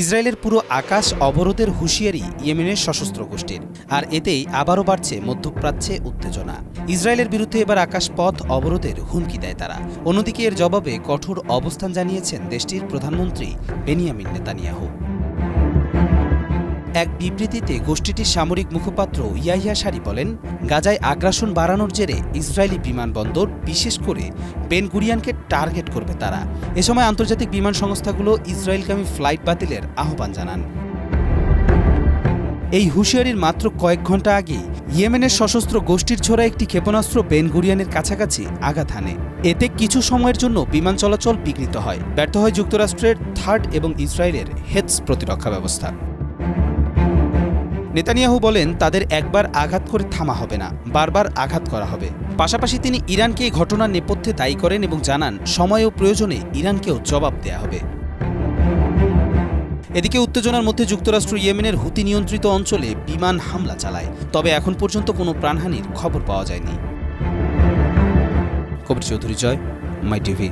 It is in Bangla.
ইসরায়েলের পুরো আকাশ অবরোধের হুঁশিয়ারি ইয়েমেনের সশস্ত্র গোষ্ঠীর, আর এতেই আবারও বাড়ছে মধ্যপ্রাচ্যে উত্তেজনা। ইসরায়েলের বিরুদ্ধে এবার আকাশ পথ অবরোধের হুমকি দেয় তারা। অন্যদিকে এর জবাবে কঠোর অবস্থান জানিয়েছেন দেশটির প্রধানমন্ত্রী বেনিয়ামিন নেতানিয়াহু। এক বিবৃতিতে গোষ্ঠীটির সামরিক মুখপাত্র ইয়াহিয়া সারি বলেন, গাজায় আগ্রাসন বাড়ানোর জেরে ইসরায়েলি বিমানবন্দর বিশেষ করে বেন গুরিয়ানকে টার্গেট করবে তারা। এ সময় আন্তর্জাতিক বিমান সংস্থাগুলো ইসরায়েলগামী ফ্লাইট বাতিলের আহ্বান জানান। এই হুঁশিয়ারির মাত্র কয়েক ঘণ্টা আগে ইয়েমেনের সশস্ত্র গোষ্ঠীর ছোড়া একটি ক্ষেপণাস্ত্র বেন গুরিয়ানের কাছাকাছি আঘাত হানে। এতে কিছু সময়ের জন্য বিমান চলাচল বিঘ্নিত হয়। ব্যর্থ হয় যুক্তরাষ্ট্রের, থার্ড এবং ইসরায়েলের হেডস প্রতিরক্ষা ব্যবস্থা। নেতানিয়াহু বলেন, তাদের একবার আঘাত করে থামা হবে না, বারবার আঘাত করা হবে। পাশাপাশি তিনি ইরানকে এই ঘটনার নেপথ্যে দায়ী করেন এবং জানান, সময় ও প্রয়োজনে ইরানকেও জবাব দেয়া হবে। এদিকে উত্তেজনার মধ্যে যুক্তরাষ্ট্র ইয়েমেনের হুতি নিয়ন্ত্রিত অঞ্চলে বিমান হামলা চালায়, তবে এখন পর্যন্ত কোনো প্রাণহানির খবর পাওয়া যায়নি। Kabir Chowdhury Joy, my TV.